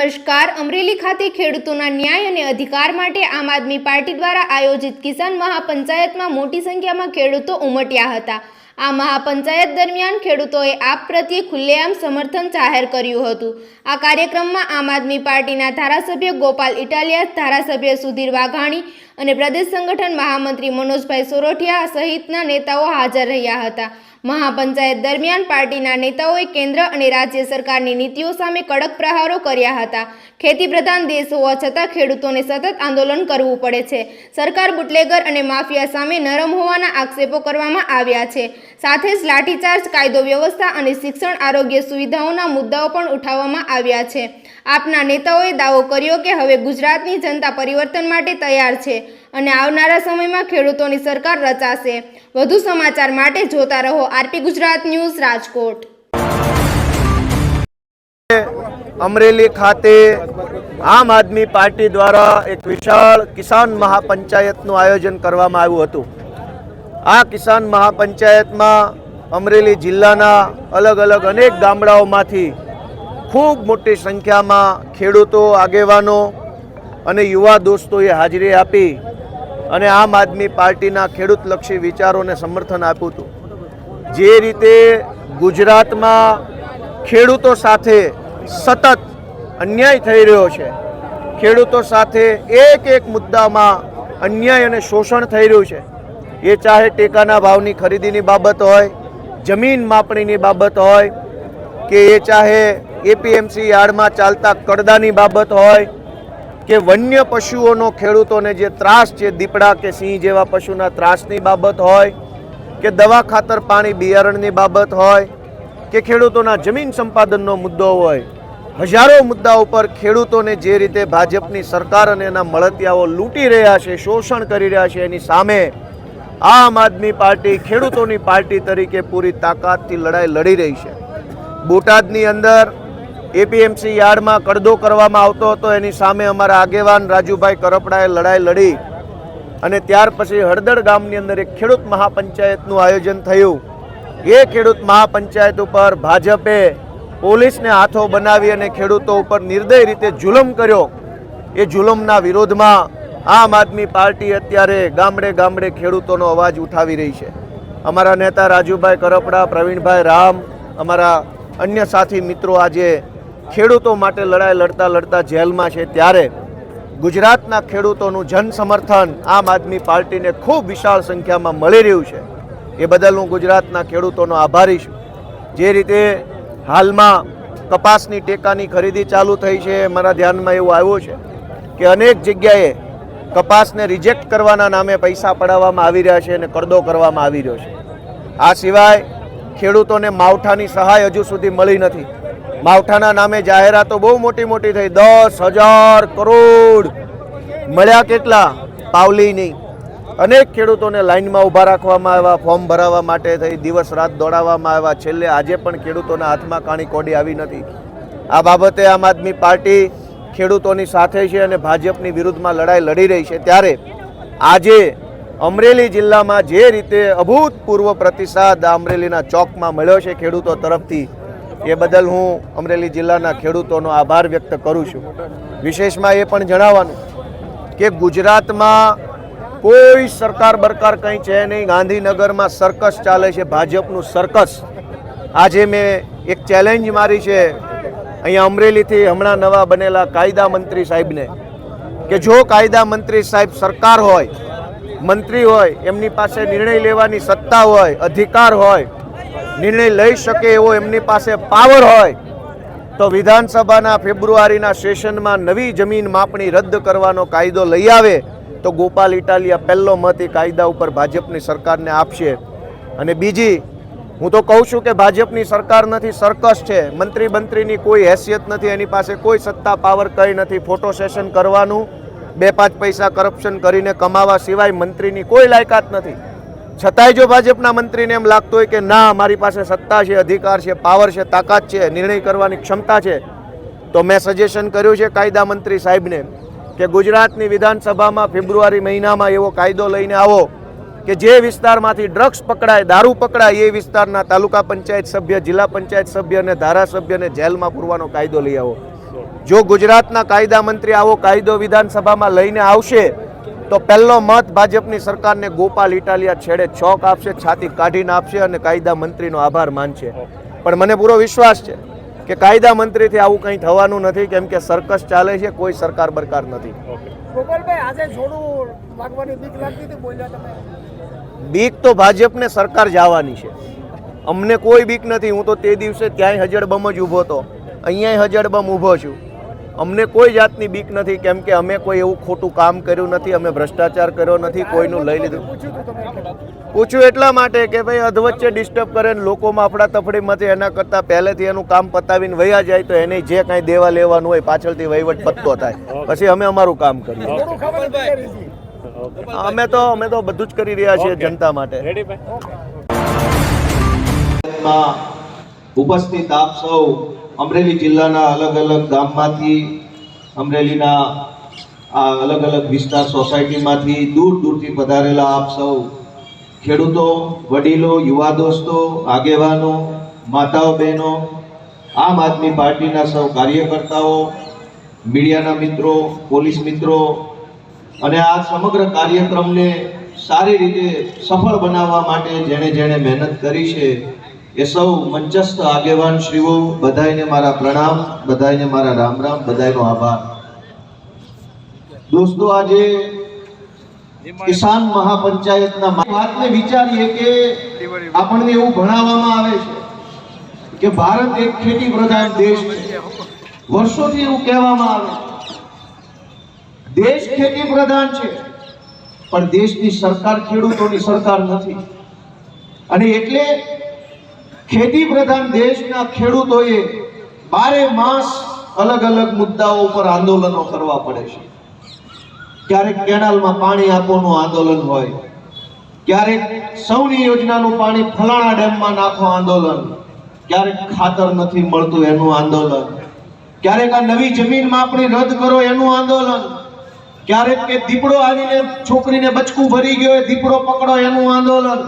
નમસ્કાર. અમરેલી ખાતે ખેડૂતોના ન્યાય અને અધિકાર માટે આમ આદમી પાર્ટી દ્વારા આયોજિત કિસાન મહાપંચાયતમાં મોટી સંખ્યામાં ખેડૂતો ઉમટ્યા હતા. આ મહાપંચાયત દરમિયાન ખેડૂતોએ આપ પ્રત્યે ખુલ્લેઆમ સમર્થન જાહેર કર્યું હતું. આ કાર્યક્રમમાં આમ આદમી પાર્ટીના ધારાસભ્ય ગોપાલ ઇટાલિયા, ધારાસભ્ય સુધીર વાઘાણી અને પ્રદેશ સંગઠન મહામંત્રી મનોજભાઈ સોરઠિયા સહિતના નેતાઓ હાજર રહ્યા હતા. મહાપંચાયત દરમિયાન પાર્ટીના નેતાઓએ કેન્દ્ર અને રાજ્ય સરકારની નીતિઓ સામે કડક પ્રહારો કર્યા હતા. ખેતી પ્રધાન દેશ હોવા છતાં ખેડૂતોને સતત આંદોલન કરવું પડે છે. સરકાર બુટલેગર અને માફિયા સામે નરમ હોવાના આક્ષેપો કરવામાં આવ્યા છે. સાથે જ લાઠીચાર્જ, કાયદો વ્યવસ્થા અને શિક્ષણ આરોગ્ય સુવિધાઓના મુદ્દાઓ પણ ઉઠાવવામાં આવ્યા છે. આપના નેતાઓએ દાવો કર્યો કે હવે ગુજરાતની જનતા પરિવર્તન માટે તૈયાર છે અને આવનારા સમયમાં ખેડૂતોની સરકાર રચાશે. વધુ સમાચાર માટે જોતા રહો આરપી ગુજરાત ન્યૂઝ રાજકોટ. અમરેલી ખાતે આમ આદમી પાર્ટી દ્વારા એક વિશાળ કિસાન મહાપંચાયતનું આયોજન કરવામાં આવ્યું હતું. આ કિસાન મહાપંચાયતમાં અમરેલી જિલ્લાના અલગ અલગ અનેક ગામડાઓમાંથી ખૂબ મોટી સંખ્યામાં ખેડૂતો, આગેવાનો અને યુવા દોસ્તોએ હાજરી આપી અને આમ આદમી પાર્ટીના ખેડૂતલક્ષી વિચારોને સમર્થન આપ્યું હતું. જે રીતે ગુજરાતમાં ખેડૂતો સાથે સતત અન્યાય થઈ રહ્યો છે, ખેડૂતો સાથે એક એક મુદ્દામાં અન્યાય અને શોષણ થઈ રહ્યું છે, એ ચાહે ટેકાના ભાવની ખરીદીની બાબત હોય, જમીન માપણીની બાબત હોય કે એ ચાહે એપીએમસી યાર્ડમાં ચાલતા કડદાની બાબત હોય કે વન્ય પશુઓનો ખેડૂતોને જે ત્રાસ છે, દીપડા કે સિંહ જેવા પશુના ત્રાસની બાબત હોય, કે દવા ખાતર પાણી બિયારણની બાબત હોય, કે ખેડૂતોના જમીન સંપાદનનો મુદ્દો હોય, હજારો મુદ્દા ઉપર ખેડૂતોને જે રીતે ભાજપની સરકાર અને એના મળતિયાઓ લૂંટી રહ્યા છે, શોષણ કરી રહ્યા છે, એની સામે આમ આદમી પાર્ટી ખેડૂતોની પાર્ટી તરીકે પૂરી તાકાતથી લડાઈ લડી રહી છે. બોટાદની અંદર એપીએમસી યાર્ડમાં કડદો કરવામાં આવતો હતો. એની સામે અમારા આગેવાન રાજુભાઈ કરપડાએ લડાઈ લડી અને ત્યાર પછી હળદર ગામની અંદર એક ખેડૂત મહાપંચાયતનું આયોજન થયું. એ ખેડૂત મહાપંચાયત ઉપર ભાજપે પોલીસને હાથો બનાવી અને ખેડૂતો ઉપર નિર્દય રીતે જુલમ કર્યો. એ જુલમના વિરોધમાં આમ આદમી પાર્ટી અત્યારે ગામડે ગામડે ખેડૂતોનો અવાજ ઉઠાવી રહી છે. અમારા નેતા રાજુભાઈ કરપડા, પ્રવીણભાઈ રામ, અમારા અન્ય સાથી મિત્રો આજે ખેડૂતો માટે લડાઈ લડતા લડતા જેલમાં છે ત્યારે ગુજરાતના ખેડૂતોનું જન સમર્થન આમ આદમી પાર્ટીને ખૂબ વિશાળ સંખ્યામાં મળી રહ્યું છે. એ બદલ હું ગુજરાતના ખેડૂતોનો આભારી છું. જે રીતે હાલમાં કપાસની ટેકાની ખરીદી ચાલુ થઈ છે, મારા ધ્યાનમાં એવું આવ્યું છે કે અનેક જગ્યાએ કપાસને રિજેક્ટ કરવાના નામે પૈસા પડાવવામાં આવી રહ્યા છે અને કરદો કરવામાં આવી રહ્યો છે. આ સિવાય ખેડૂતોને માવઠાની સહાય હજુ સુધી મળી નથી. માવઠાના નામે જાહેરાતો બહુ મોટી મોટી થઈ. દસ હજાર કરોડ મળ્યા કેટલા? પાવલી નહીં અનેક ખેડૂતોને લાઈનમાં ઊભા રાખવામાં આવ્યા, ફોર્મ ભરાવવા માટે થઈ, દિવસ રાત દોડાવવામાં આવ્યા. છેલ્લે આજે પણ ખેડૂતોના હાથમાં કાણી કોડી આવી નથી. આ બાબતે આમ આદમી પાર્ટી ખેડૂતોની સાથે છે અને ભાજપની વિરુદ્ધમાં લડાઈ લડી રહી છે. ત્યારે આજે અમરેલી જિલ્લામાં જે રીતે અભૂતપૂર્વ પ્રતિસાદ અમરેલીના ચોકમાં મળ્યો છે ખેડૂતો તરફથી એ બદલ હું અમરેલી જિલ્લાના ખેડૂતોનો આભાર વ્યક્ત કરું છું. વિશેષમાં એ પણ જણાવવાનું કે ગુજરાતમાં કોઈ સરકાર બરકાર કંઈ છે નહીં. ગાંધીનગરમાં સર્કસ ચાલે છે, ભાજપનું સર્કસ. આજે મેં એક ચેલેન્જ મારી છે અહીંયા અમરેલીથી હમણાં નવા બનેલા કાયદા મંત્રી સાહેબને કે જો કાયદા મંત્રી સાહેબ સરકાર હોય, મંત્રી હોય, એમની પાસે નિર્ણય લેવાની સત્તા હોય, અધિકાર હોય નિર્ણય લઈ શકે એવો એમની પાસે પાવર હોય, તો વિધાનસભાના ફેબ્રુઆરીના સેશનમાં નવી જમીન માપણી રદ કરવાનો કાયદો લઈ આવે, તો ગોપાલ ઇટાલિયા પહેલો મત એ કાયદા ઉપર ભાજપની સરકારને આપશે. અને બીજી, હું તો કહું છું કે ભાજપની સરકાર નથી, સર્કસ છે. મંત્રી મંત્રીની કોઈ હેસિયત નથી, એની પાસે કોઈ સત્તા પાવર કંઈ નથી. ફોટો સેશન કરવાનું, બે પાંચ પૈસા કરપ્શન કરીને કમાવા સિવાય મંત્રીની કોઈ લાયકાત નથી. છતાંય જો ભાજપના મંત્રીને એમ લાગતું હોય કે ના, મારી પાસે સત્તા છે, અધિકાર છે પાવર છે, તાકાત છે, નિર્ણય કરવાની ક્ષમતા છે, તો મેં સજેશન કર્યું છે કાયદા મંત્રી સાહેબને કે ગુજરાતની વિધાનસભામાં ફેબ્રુઆરી મહિનામાં એવો કાયદો લઈને આવો કે જે વિસ્તારમાંથી ડ્રગ્સ પકડાય, દારૂ પકડાય, એ વિસ્તારના તાલુકા પંચાયત સભ્ય, જિલ્લા પંચાયત સભ્ય અને ધારાસભ્યને જેલમાં પૂરવાનો કાયદો લઈ આવો. જો ગુજરાતના કાયદા મંત્રી આવો કાયદો વિધાનસભામાં લઈને આવશે તો પહેલો મત ભાજપની સરકારને ગોપાલ ઇટાલિયા છેડે છોક આપશે છાતી કાઢીને આપશે અને કાયદા મંત્રીનો આભાર માનશે. પણ મને પૂરો વિશ્વાસ છે કે કાયદા મંત્રીથી આવું કંઈ થવાનું નથી કેમ કે સર્કસ ચાલે છે કોઈ સરકાર બરકાર નથી. બીક તો ભાજપને સરકાર જવાની છે. અમને કોઈ બીક નથી હું તો તે દિવસે ત્યાંય હજડબમ જ ઊભો હતો. અહીંયા હજડબમ ઊભો છું. અમને કોઈ જાતની બીક નથી કેમ કે અમે કોઈ એવું ખોટું કામ કર્યું નથી અમે ભ્રષ્ટાચાર કર્યો નથી કોઈનું લઈ લીધું. પૂછ્યું પૂછ્યું એટલા માટે કે ભાઈ અધવચ્ચે ડિસ્ટર્બ કરે ને લોકોમાં આપણા તફડી મતે એના કરતાં પહેલેથી એનું કામ પતાવીને વયા જાય તો એને જે કાંઈ દેવા લેવાનું હોય પાછળથી વહીવટ પત્તો થાય. પછી અમે અમારું કામ કરીએ. અમે તો અમે તો બધું જ કરી રહ્યા છીએ જનતા માટે. ઉપસ્થિત આપ સૌ અમરેલી જિલ્લાના અલગ અલગ ગામમાંથી, અમરેલીના આ અલગ અલગ વિસ્તાર સોસાયટીમાંથી દૂર દૂરથી પધારેલા આપ સૌ ખેડૂતો, વડીલો, યુવા દોસ્તો, આગેવાનો, માતાઓ, બહેનો, આમ આદમી પાર્ટીના સૌ કાર્યકર્તાઓ, મીડિયાના મિત્રો, પોલીસ મિત્રો અને આ સમગ્ર કાર્યક્રમને સારી રીતે સફળ બનાવવા માટે જેણે જેણે મહેનત કરી છે એ સૌ મંચસ્થ આગેવાન શ્રીઓ બધાને મારા પ્રણામ બધાને મારા રામ રામ બધાનો આભાર. દોસ્તો, આજે કિસાન મહાપંચાયતના વાતને વિચારીએ કે આપણને એવું ભણાવવામાં આવે છે કે ભારત એક ખેતી પ્રધાન દેશ છે. વર્ષોથી એવું કહેવામાં આવે દેશ ખેતી પ્રધાન છે, પણ દેશની સરકાર ખેડૂતોની સરકાર નથી. અને એટલે ખેતી પ્રધાન દેશના ખેડૂતોએ બારે માસ અલગ અલગ મુદ્દાઓ પર આંદોલનો કરવા પડે છે. ક્યારેક કેનાલમાં પાણી આપવાનું આંદોલન હોય, ક્યારેક સૌની યોજનાનું પાણી ફલાણા ડેમમાં નાખો આંદોલન, ક્યારેક ખાતર નથી મળતું એનું આંદોલન, ક્યારેક આ નવી જમીન આપણે રદ કરો એનું આંદોલન, ક્યારેક કે દીપડો આવીને છોકરીને બચકું ભરી ગયો દીપડો પકડો એનું આંદોલન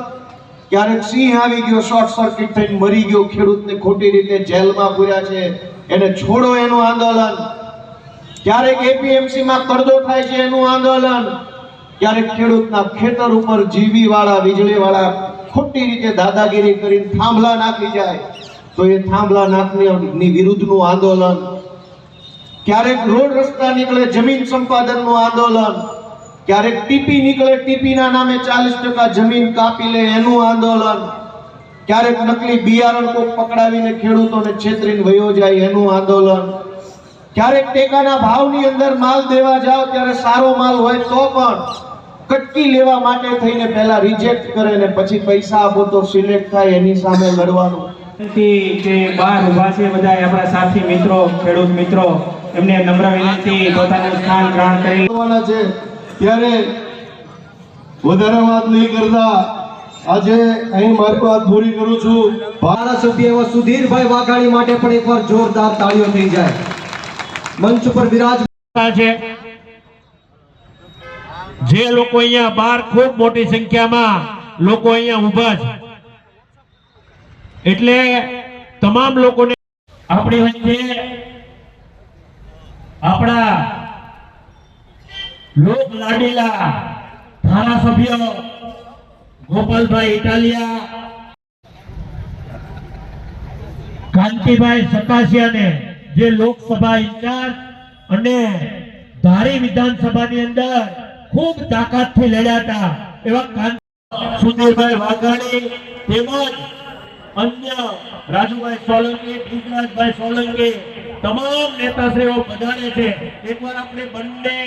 ક્યારેક સિંહ આવી ગયો, શોર્ટ સર્કિટ થઈને મરી ગયો, ખેડૂતને ખોટી રીતે જેલમાં પૂર્યા છે, એને છોડો એનું આંદોલન. ક્યારેક એપીએમસી માં કરદો થાય છે એનું આંદોલન. ક્યારેક ખેડૂતના ખેતર ઉપર જીવી વાળા વીજળી વાળા ખોટી રીતે દાદાગીરી કરીને થાંભલા નાખી જાય. તો એ થાંભલા નાખની વિરુદ્ધનું આંદોલન. ક્યારેક રોડ રસ્તા નીકળે, જમીન સંપાદનનું આંદોલન. ક્યારેક ટીપી નીકળે ટીપીના નામે ચાલીસ ટકા જમીન કાપી લે એનું આંદોલન. ક્યારેક નકલી બિયારણ કોક પકડાવીને ખેડૂતોને છેતરીને વયો જાય એનું આંદોલન. ક્યારેક ટેકાના ભાવની અંદર માલ દેવા જાઓ ત્યારે સારો માલ હોય તો પણ કટકી લેવા માટે થઈને પહેલા રિજેક્ટ કરે ને પછી પૈસા આપો તો સિલેક્ટ થાય એની સામે લડવાનું. જે બહાર ઊભા છે બધા આપણા સાથી મિત્રો ખેડૂત મિત્રો એમને નમ્ર વિનંતી પોતાનું સ્થાન ગ્રહણ કરી. છે. ત્યારે વધારે વાત નહીં કરતા આજે અહીં મારી વાત પૂરી કરું છું. ધારાસભ્ય એવા સુધીરભાઈ વાઘાણી માટે પણ એકવાર જોરદાર તાળીઓ થઈ જાય. મંચ ઉપર વિરાજ છે જે લોકો અહીંયા બહાર ખૂબ મોટી સંખ્યામાં લોકો અહીંયા ઊભા છે. એટલે તમામ લોકોને આપણી વચ્ચે આપણા લોક લાડીલા ધારાસભ્ય ગોપાલભાઈ ઇટાલિયા, કાંતિભાઈ સકાસિયાને જે લોકસભા ઇન્ચાર્જ અને ધારી વિધાનસભાની અંદર ખૂબ તાકાતથી લડ્યા હતા, એવા સુધીરભાઈ વાઘાણી તેમજ અન્ય રાજુભાઈ સોલંકી ભીજરાજભાઈ સોલંકી, તમામ નેતાશ્રીઓ પધારે છે. એકવાર આપણે બંને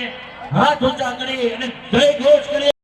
હાથ ઊંચા કરી અને જય ઘોષ Jungle.